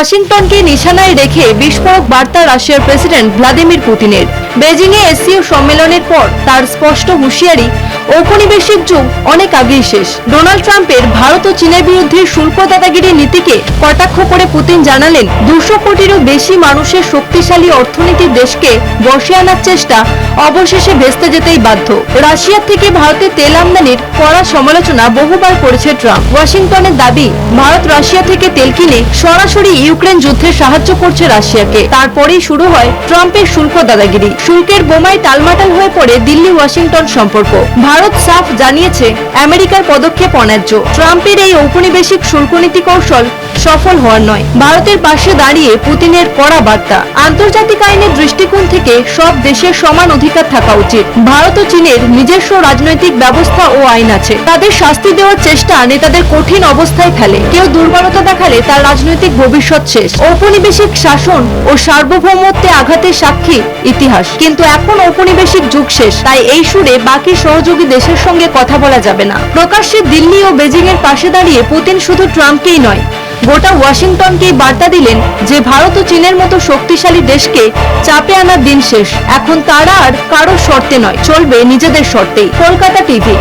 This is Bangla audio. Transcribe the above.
ওয়াশিংটনকে নিশানায় রেখে বিস্ফোরক বার্তা রাশিয়ার প্রেসিডেন্ট ভ্লাদিমির পুতিনের। বেজিংয়ে এসসিও সম্মেলনের পর তার স্পষ্ট হুঁশিয়ারি ঔপনিবেশিক যুগ অনেক আগেই শেষ। ডোনাল্ড ট্রাম্পের ভারত ও চীনের বিরুদ্ধে শুল্ক দাদাগিরি নীতিকে কটাক্ষ করে পুতিন জানালেন, দুশো কোটিরও বেশি মানুষের শক্তিশালী অর্থনীতির দেশকে বসে আনার চেষ্টা অবশেষে ভেস্তে যেতেই বাধ্য। রাশিয়া থেকে ভারতে তেল আমদানির কড়া সমালোচনা বহুবার করেছে ট্রাম্প। ওয়াশিংটনের দাবি, ভারত রাশিয়া থেকে তেল কিনে সরাসরি ইউক্রেন যুদ্ধে সাহায্য করছে রাশিয়াকে। তারপরেই শুরু হয় ট্রাম্পের শুল্ক দাদাগিরি। শুল্কের বোমায় টালমাটাল হয়ে পড়ে দিল্লি ওয়াশিংটন সম্পর্ক। ভারত সাফ জানিয়েছে আমেরিকার পদক্ষেপ অন্যায্য। ট্রাম্পের এই ঔপনিবেশিক শুল্ক নীতি কৌশল সফল হওয়ার নয়। ভারতের পাশে দাঁড়িয়ে পুতিনের কড়া বার্তা। আন্তর্জাতিক আইনের দৃষ্টিকোণ থেকে সব দেশের সমান অধিকার থাকা উচিত। ভারত ও চীনের নিজস্ব রাজনৈতিক ব্যবস্থা ও আইন আছে। তাদের শাস্তি দেওয়ার চেষ্টা নেতাদের কঠিন অবস্থায় ফেলে। কেউ দুর্বলতা দেখালে তার রাজনৈতিক ভবিষ্যৎ শেষ। ঔপনিবেশিক শাসন ও সার্বভৌমত্বে আঘাতের সাক্ষী ইতিহাস। কিন্তু এখন ঔপনিবেশিক যুগ শেষ। তাই এই সুরে বাকি সহযোগী দেশের সঙ্গে কথা বলা যাবে না। প্রকাশ্যে দিল্লি ও বেজিং এর পাশে দাঁড়িয়ে পুতিন শুধু ট্রাম্পকেই নয়, গোটা ওয়াশিংটনকেই বার্তা দিলেন যে ভারত ও চীনের মতো শক্তিশালী দেশকে চাপে আনার দিন শেষ। এখন তারা আর কারও শর্তে নয়, চলবে নিজেদের শর্তেই। কলকাতা টিভি